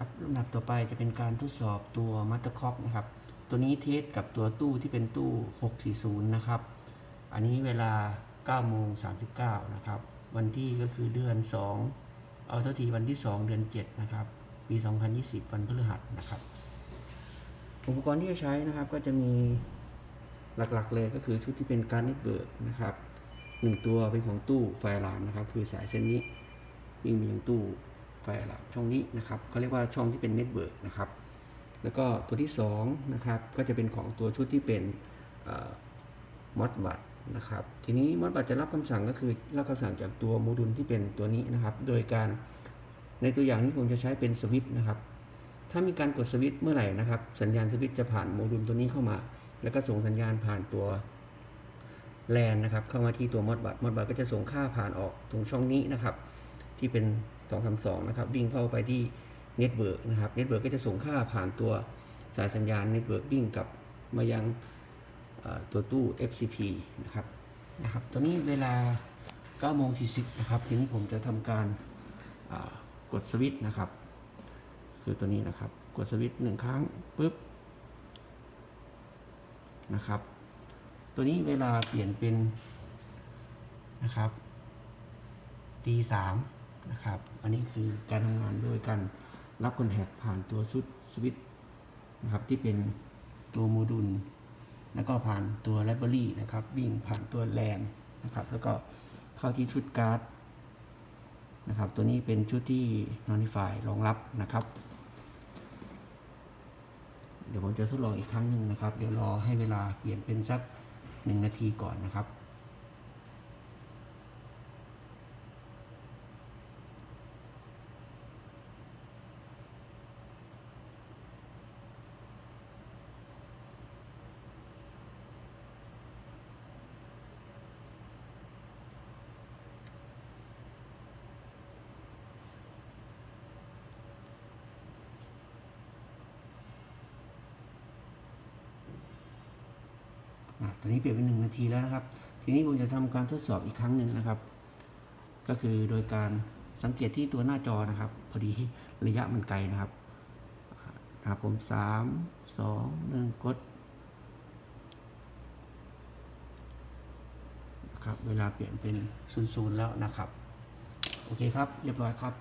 ครับลำดับต่อไปจะเป็นการทดสอบตัวมัตเตอร์คอกนะครับ ตัวนี้เทสกับตัวตู้ที่เป็นตู้ 640 นะครับ อันนี้เวลา9โมง39 นะครับ วันที่ก็คือเดือน 2 เอาเท่าทีวันที่ 2 เดือน 7 นะครับ ปี 2020 วันพฤหัสนะครับ อุปกรณ์ที่จะใช้นะครับก็จะมีหลักๆเลยก็คือชุดที่เป็นการเน็ตเบิร์กนะครับหนึ่งตัวเป็นของตู้ไฟลามนะครับ คือสายเส้นนี้วิ่งมายังตู้ ฟอะลามช่องนี้นะครับเขาเรียกว่าช่องที่เป็นเน็ตเบิร์กนะครับ แล้วก็ตัวที่สองนะครับก็จะเป็นของตัวชุดที่เป็นมอสบัตนะครับ ทีนี้มอสบัตจะรับคำสั่งก็คือรับคำสั่งจากตัวโมดูลที่เป็นตัวนี้นะครับ โดยการในตัวอย่างนี้ผมจะใช้เป็นสวิตช์นะครับ ถ้ามีการกดสวิตช์เมื่อไหร่นะครับ สัญญาณสวิตช์จะผ่านโมดูลตัวนี้เข้ามา แล้วก็ส่งสัญญาณผ่านตัวแลนนะครับ เข้ามาที่ตัวมอดบัตมอดบัตก็จะส่งค่าผ่านออกตรงช่องนี้นะครับ ที่เป็น 232 นะครับ วิ่งเข้าไปที่เน็ตเวิร์กนะครับเน็ตเวิร์กก็จะส่งค่าผ่านตัวสายสัญญาณเน็ตเวิร์กวิ่งกลับมายังตัวตู้ FCP นะครับนะครับ ตอนนี้เวลา9โมง40 นะครับ ทีนี้ผมจะทำการกดสวิตช์นะครับ คือตัวนี้นะครับ กดสวิตช์หนึ่งครั้งปุ๊บนะครับ ตัวนี้เวลาเปลี่ยนเป็นนะครับตีสาม นะครับ อันนี้คือการทำงานโดยการรับคอนแทคผ่านตัวชุดสวิตนะครับที่เป็นตัวโมดูล แล้วก็ผ่านตัวไลบรารีนะครับ วิ่งผ่านตัวแลนนะครับ แล้วก็เข้าที่ชุดการ์ดนะครับ ตัวนี้เป็นชุดที่ Nonify รองรับนะครับ เดี๋ยวผมจะทดลองอีกครั้งหนึ่งนะครับ เดี๋ยวรอให้เวลาเปลี่ยนเป็นสักหนึ่งนาทีก่อนนะครับ ตอนนี้เปลี่ยนเป็นหนึ่งนาทีแล้วนะครับ ทีนี้ผมจะทำการทดสอบอีกครั้งหนึ่งนะครับ ก็คือโดยการสังเกตที่ตัวหน้าจอนะครับ พอดีระยะมันไกลนะครับอ่านะครับผมสามสองหนึ่งกดครับเวลาเปลี่ยนเป็นศูนย์แล้วนะครับ โอเคครับ เรียบร้อยครับ